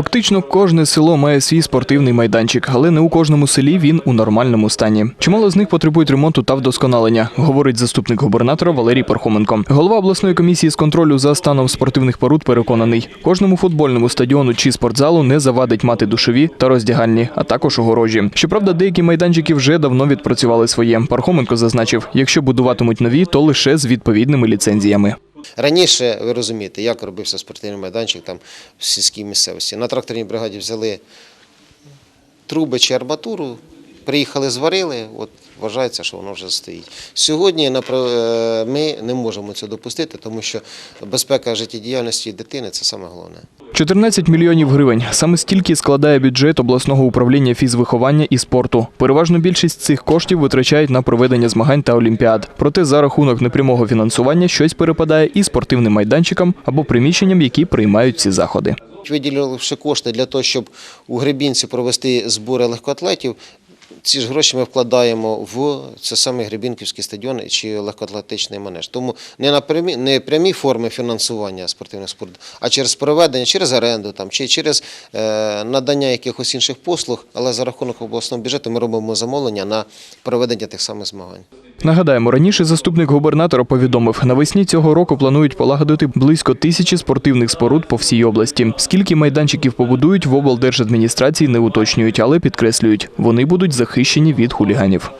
Фактично, кожне село має свій спортивний майданчик, але не у кожному селі він у нормальному стані. Чимало з них потребують ремонту та вдосконалення, говорить заступник губернатора Валерій Пархоменко. Голова обласної комісії з контролю за станом спортивних поруд переконаний, кожному футбольному стадіону чи спортзалу не завадить мати душові та роздягальні, а також огорожі. Щоправда, деякі майданчики вже давно відпрацювали своє. Пархоменко зазначив, якщо будуватимуть нові, то лише з відповідними ліцензіями. Раніше, ви розумієте, як робився спортивний майданчик там в сільській місцевості. На тракторній бригаді взяли труби чи арматуру, приїхали, зварили, от вважається, що воно вже стоїть. Сьогодні е, ми не можемо це допустити, тому що безпека життєдіяльності дитини це саме головне. 14 мільйонів гривень. Саме стільки складає бюджет обласного управління фізвиховання і спорту. Переважно більшість цих коштів витрачають на проведення змагань та олімпіад. Проте за рахунок непрямого фінансування щось перепадає і спортивним майданчикам або приміщенням, які приймають ці заходи. Виділивши кошти для того, щоб у Гребінці провести збори легкоатлетів, ці ж гроші ми вкладаємо в це саме Гребінківський стадіон чи легкоатлетичний манеж. Тому не на прямі, не прямі форми фінансування спортивних спортів, а через проведення, через оренду там, чи через е, надання якихось інших послуг, але за рахунок обласного бюджету ми робимо замовлення на проведення тих самих змагань. Нагадаємо, раніше заступник губернатора повідомив, навесні цього року планують полагодити близько тисячі спортивних споруд по всій області. Скільки майданчиків побудують в облдержадміністрації не уточнюють, але підкреслюють, вони будуть захищені від хуліганів.